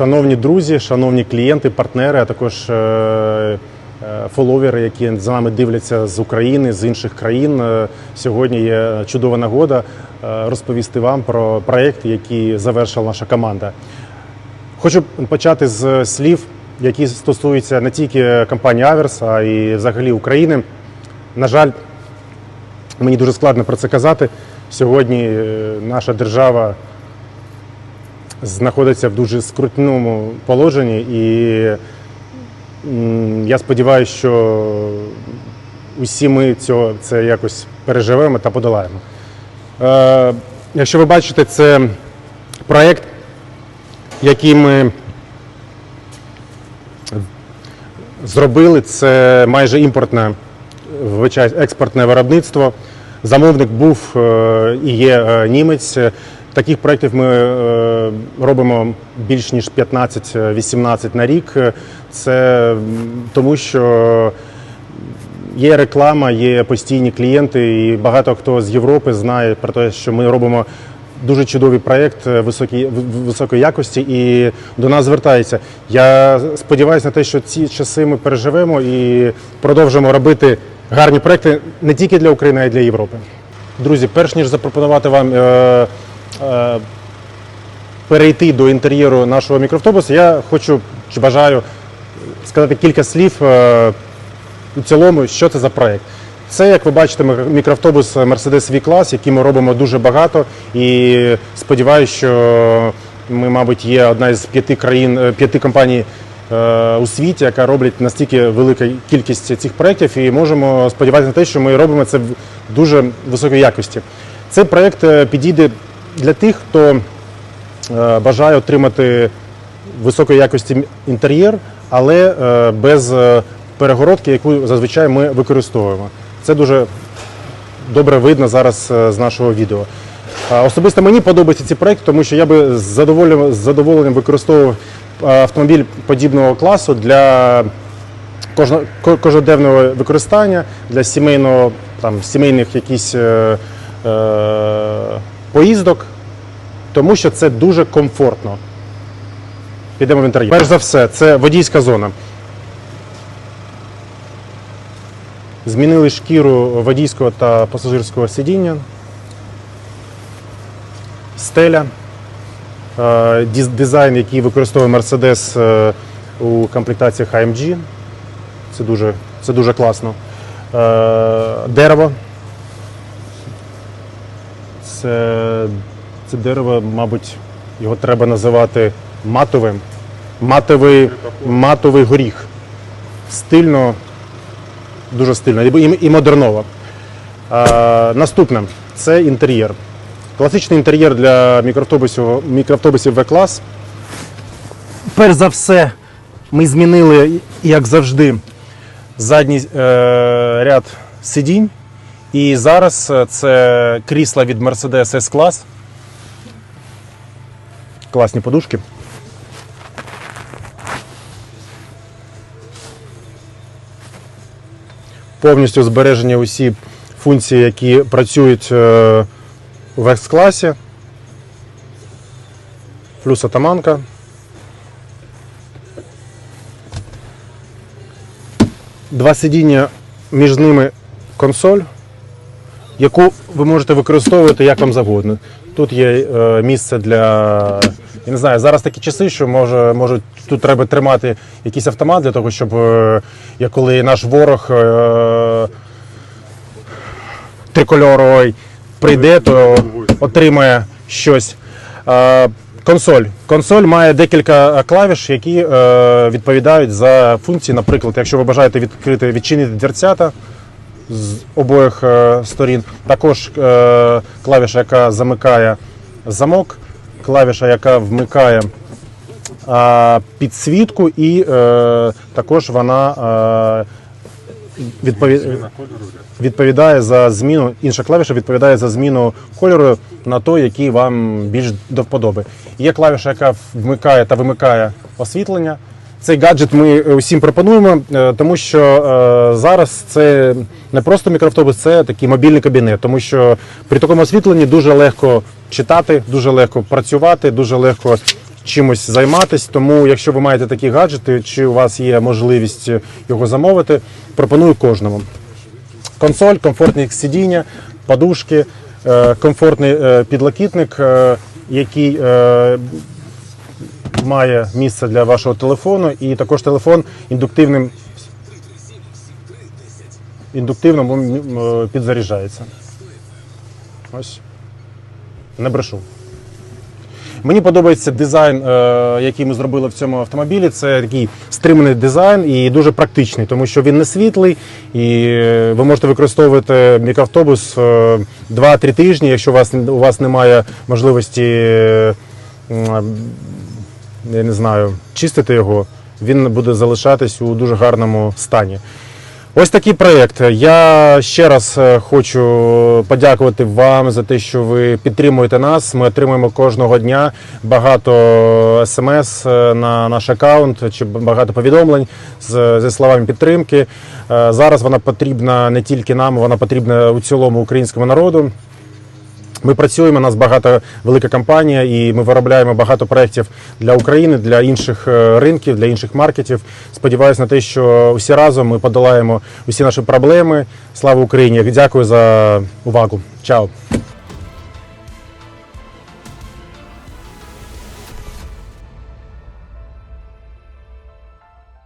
Шановні друзі, шановні клієнти, партнери, а також е, е, фоловери, які за нами дивляться з України, з інших країн. Е, Сьогодні є чудова нагода розповісти вам про проект, який завершила наша команда. Хочу почати з слів, які стосуються не тільки компанії Аверс, а й взагалі України. На жаль, мені дуже складно про це казати. Сьогодні наша держава знаходиться в дуже скрутному положенні, і я сподіваюся, що усі ми цього це якось переживемо та подолаємо. Е, якщо ви бачите, це проєкт, який ми зробили, це майже імпортне експортне виробництво. Замовник був е, і є е, німець. Таких проєктів ми е, робимо більш ніж 15-18 на рік. Це тому, що є реклама, є постійні клієнти, і багато хто з Європи знає про те, що ми робимо дуже чудовий проєкт е, високій- в- в- високої якості і до нас звертається. Я сподіваюся на те, що ці часи ми переживемо і продовжимо робити гарні проекти не тільки для України, а й для Європи. Друзі, перш ніж запропонувати вам е, перейти до інтер'єру нашого мікроавтобуса, я хочу чи бажаю сказати кілька слів е, у цілому, що це за проект. Це, як ви бачите, мікроавтобус Mercedes V-Class, який ми робимо дуже багато. І сподіваюся, що ми, мабуть, є одна із п'яти країн, е, п'яти компаній е, у світі, яка робить настільки велика кількість цих проєктів, і можемо сподіватися на те, що ми робимо це в дуже високій якості. Цей проєкт е, підійде для тих, хто е, бажає отримати високої якості інтер'єр, але е, без е, перегородки, яку зазвичай ми використовуємо. Це дуже добре видно зараз з нашого відео. Особисто мені подобаються ці проекти, тому що я би з задоволенням, використовував автомобіль подібного класу для кожно- кожноденного використання, для сімейного, там, сімейних якісь е, е, поїздок, тому що це дуже комфортно. Підемо в інтер'єр. Перш за все, це водійська зона. Змінили шкіру водійського та пасажирського сидіння. Стеля. Е, Дизайн, який використовує Mercedes е, у комплектаціях AMG. Це дуже, це дуже класно. Е, Дерево. Це, це дерево, мабуть, його треба називати матовим. Матовий, матовий горіх. Стильно, дуже стильно і, і, модерново. А, наступне це інтер'єр. Класичний інтер'єр для мікроавтобусів, мікроавтобусів В-клас. Перш за все, ми змінили, як завжди, задній е, ряд сидінь. І зараз е, це крісла від Mercedes S-клас. Класні подушки. Повністю збережені усі функції, які працюють е, в X-класі. Плюс атаманка. Два сидіння між ними консоль, яку ви можете використовувати як вам завгодно. Тут є е, місце для. Я не знаю, зараз такі часи, що може, може тут треба тримати якийсь автомат для того, щоб е, коли наш ворог е, трикольоровий прийде, то отримає щось. Консоль. Консоль має декілька клавіш, які відповідають за функції. Наприклад, якщо ви бажаєте відкрити відчинити дверцята з обох е, сторін, також е, клавіша, яка замикає замок, клавіша, яка вмикає е, підсвітку, і також вона відповідає за зміну, інша клавіша відповідає за зміну кольору на той, який вам більш до вподоби. Є клавіша, яка вмикає та вимикає освітлення. Цей гаджет ми усім пропонуємо, е, тому що е, зараз це не просто мікроавтобус, це такий мобільний кабінет, тому що при такому освітленні дуже легко читати, дуже легко працювати, дуже легко чимось займатися. Тому, якщо ви маєте такі гаджети, чи у вас є можливість його замовити, пропоную кожному. Консоль, комфортні сидіння, подушки, е, комфортний е, підлокітник, е, який е, має місце для вашого телефону, і також телефон індуктивним індуктивно м, підзаряджається. Ось. Не брешу. Мені подобається дизайн, е, який ми зробили в цьому автомобілі. Це такий стриманий дизайн і дуже практичний, тому що він не світлий, і е, ви можете використовувати мікроавтобус е, 2-3 тижні, якщо у вас, у вас немає можливості, е, я не знаю, чистити його, він буде залишатись у дуже гарному стані. Ось такий проєкт. Я ще раз е, хочу подякувати вам за те, що ви підтримуєте нас. Ми отримуємо кожного дня багато смс е, на наш аккаунт чи багато повідомлень з, зі словами підтримки. Е, Зараз вона потрібна не тільки нам, вона потрібна у цілому українському народу. Ми працюємо, у нас багато велика компанія, і ми виробляємо багато проєктів для України, для інших е, ринків, для інших маркетів. Сподіваюся на те, що всі разом ми подолаємо усі наші проблеми. Слава Україні! Дякую за увагу. Чао!